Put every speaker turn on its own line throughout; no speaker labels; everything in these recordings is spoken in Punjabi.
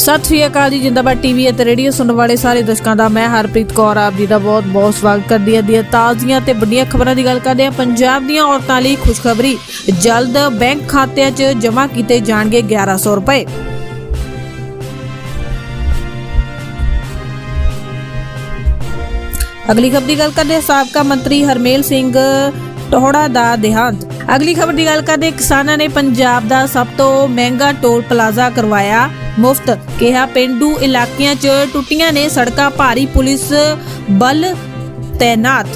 ਸਤਿ ਸ਼੍ਰੀ ਅਕਾਲ ਜੀ, ਜਿੰਦਾਬਾਦ ਟੀਵੀ ਅਤੇ ਰੇਡੀਓ ਸੁਣਨ ਵਾਲੇ ਸਾਰੇ ਦਰਸ਼ਕਾਂ ਦਾ। ਮੈਂ ਹਰਪ੍ਰੀਤ ਕੌਰ, ਆਪ ਜੀ ਦਾ ਬਹੁਤ ਬਹੁਤ ਸਵਾਗਤ ਕਰਦੀ ਹਾਂ। ਦੀਆਂ ਤਾਜ਼ੀਆਂ ਤੇ ਵੱਡੀਆਂ ਖਬਰਾਂ ਦੀ ਗੱਲ ਕਰਦੇ ਹਾਂ। ਪੰਜਾਬ ਦੀਆਂ ਔਰਤਾਂ ਲਈ ਖੁਸ਼ਖਬਰੀ। ਜਲਦ ਬੈਂਕ ਖਾਤਿਆਂ 'ਚ ਜਮ੍ਹਾਂ ਕੀਤੇ ਜਾਣਗੇ 1100 ਰੁਪਏ। ਅਗਲੀ ਖਬਰ ਦੀ ਗੱਲ ਕਰਦੇ ਹਾਂ। ਸਾਬਕਾ ਮੰਤਰੀ ਹਰਮੇਲ ਸਿੰਘ ਟੋਹੜਾ ਦਾ ਦੇਹਾਂਤ। ਅਗਲੀ ਖਬਰ ਦੀ ਗੱਲ ਕਰਦੇ ਕਿਸਾਨਾਂ ਨੇ ਪੰਜਾਬ ਦਾ ਸਭ ਤੋਂ ਮਹਿੰਗਾ ਟੋਲ ਪਲਾਜ਼ਾ ਕਰਵਾਇਆ। ਮੁਫਤ, ਕਿਹਾ ਪਿੰਡੂ ਇਲਾਕਿਆਂ 'ਚ ਟੁੱਟੀਆਂ ਨੇ ਸੜਕਾਂ, ਭਾਰੀ ਪੁਲਿਸ ਬਲ ਤੈਨਾਤ।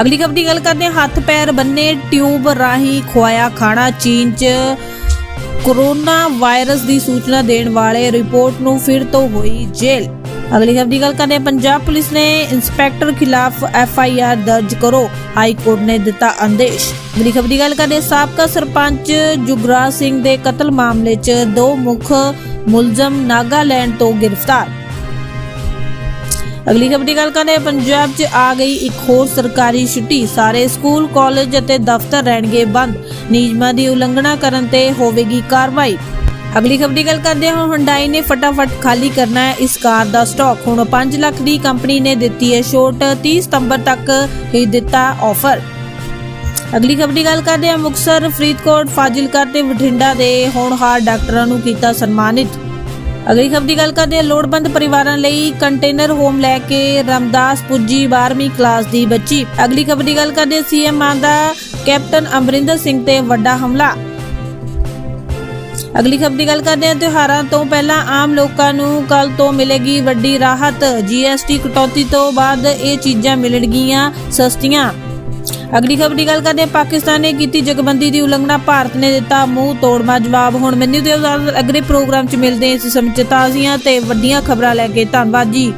ਅਗਲੀ ਖਬਰ ਦੀ ਗੱਲ ਕਰਦੇ ਹਾਂ, ਹੱਥ ਪੈਰ ਬੰਨੇ ਟਿਊਬ ਰਾਹੀਂ ਖਵਾਇਆ ਖਾਣਾ, ਚੀਨ 'ਚ ਕੋਰੋਨਾ ਵਾਇਰਸ ਦੀ ਸੂਚਨਾ ਦੇਣ ਵਾਲੇ ਰਿਪੋਰਟ ਨੂੰ ਫਿਰ ਤੋਂ ਹੋਈ ਜੇਲ੍ਹ। ਅਗਲੀ ਖਬਰ ਦੀ ਗੱਲ ਕਰਦੇ ਪੰਜਾਬ ਪੁਲਿਸ ਨੇ ਇੰਸਪੈਕਟਰ ਖਿਲਾਫ ਐਫ ਆਈ ਆਰ ਦਰਜ ਕਰੋ। ਹਾਈ ਕੋਰਟ ਨੇ ਦਿੱਤਾ ਆਦੇਸ਼। ਅਗਲੀ ਖਬਰ ਦੀ ਗੱਲ ਕਰਦੇ ਸਾਬਕਾ ਸਰਪੰਚ ਜੁਗਰਾਜ ਸਿੰਘ ਦੇ ਕਤਲ ਮਾਮਲੇ 'ਚ ਦੋ ਮੁੱਖ ਮੁਲਜ਼ਮ ਨਾਗਾਲੈਂਡ ਤੋਂ ਗ੍ਰਿਫਤਾਰ। ਅਗਲੀ ਖਬਰ ਦੀ ਗੱਲ ਕਰਦੇ ਪੰਜਾਬ 'ਚ ਆ ਗਈ ਇੱਕ ਹੋਰ ਸਰਕਾਰੀ ਛੁੱਟੀ। ਸਾਰੇ ਸਕੂਲ, ਕਾਲਜ ਅਤੇ ਦਫ਼ਤਰ ਰਹਿਣਗੇ ਬੰਦ। ਨਿਯਮਾਂ ਦੀ ਉਲੰਘਣਾ ਕਰਨ ਤੇ ਹੋਵੇਗੀ ਕਾਰਵਾਈ। ਅਗਲੀ ਖਬਰ ਦੀ ਗੱਲ ਕਰਦੇ ਹਾਂ ਹੁੰਡਾਈ ਨੇ ਫਟਾਫਟ ਖਾਲੀ ਕਰਨਾ ਹੈ ਇਸ ਕਾਰ ਦਾ ਸਟਾਕ ਹੁਣ 5 ਲੱਖ ਦੀ ਕੰਪਨੀ ਨੇ ਦਿੱਤੀ ਹੈ ਛੋਟ 30 ਸਤੰਬਰ ਤੱਕ ਹੀ ਦਿੱਤਾ ਆਫਰ ਅਗਲੀ ਖਬਰ ਦੀ ਗੱਲ ਕਰਦੇ ਹਾਂ ਮੁਕਸਰ ਫਰੀਦਕੋਟ, ਫਾਜ਼ਿਲਕਾ ਤੇ ਬਠਿੰਡਾ ਦੇ ਹੋਣਹਾਰ ਡਾਕਟਰਾਂ ਨੂੰ ਕੀਤਾ ਸਨਮਾਨਿਤ। ਅਗਲੀ ਖਬਰ ਦੀ ਗੱਲ ਕਰਦੇ ਹਾਂ ਲੋੜਵੰਦ ਪਰਿਵਾਰਾਂ ਲਈ ਕੰਟੇਨਰ ਹੋਮ ਲੈ ਕੇ ਰਮਦਾਸ ਪੁੱਜੀ 12ਵੀਂ ਕਲਾਸ ਦੀ ਬੱਚੀ। ਅਗਲੀ ਖਬਰ ਦੀ ਗੱਲ ਕਰਦੇ ਹਾਂ ਸੀਐਮ ਆਂਦਾ, ਕੈਪਟਨ ਅਮਰਿੰਦਰ ਸਿੰਘ ਤੇ ਵੱਡਾ ਹਮਲਾ। ਅਗਲੀ ਖਬਰ ਦੀ ਗੱਲ ਕਰਦੇ ਹਾਂ, ਤਿਉਹਾਰਾਂ ਤੋਂ ਪਹਿਲਾਂ ਆਮ ਲੋਕਾਂ ਨੂੰ ਕੱਲ ਤੋਂ ਮਿਲੇਗੀ ਵੱਡੀ ਰਾਹਤ। ਜੀਐਸਟੀ ਕਟੌਤੀ ਤੋਂ ਬਾਅਦ ਇਹ ਚੀਜ਼ਾਂ ਮਿਲਣਗੀਆਂ ਸਸਤੀਆਂ। ਅਗਲੀ ਖਬਰ ਦੀ ਗੱਲ ਕਰਦੇ ਹਾਂ, ਪਾਕਿਸਤਾਨ ਨੇ ਕੀਤੀ ਜਗਬੰਦੀ ਦੀ ਉਲੰਘਣਾ। ਭਾਰਤ ਨੇ ਦਿੱਤਾ ਮੂੰਹ ਤੋੜਮਾ ਜਵਾਬ। ਹੁਣ ਮੈਨੂੰ ਤੇ ਅਗਲੇ ਪ੍ਰੋਗਰਾਮ 'ਚ ਮਿਲਦੇ ਹਾਂ ਇਸ ਸਮੇਂ ਤੇ ਵੱਡੀਆਂ ਖਬਰਾਂ ਲੈ ਕੇ ਧੰਨਵਾਦ ਜੀ।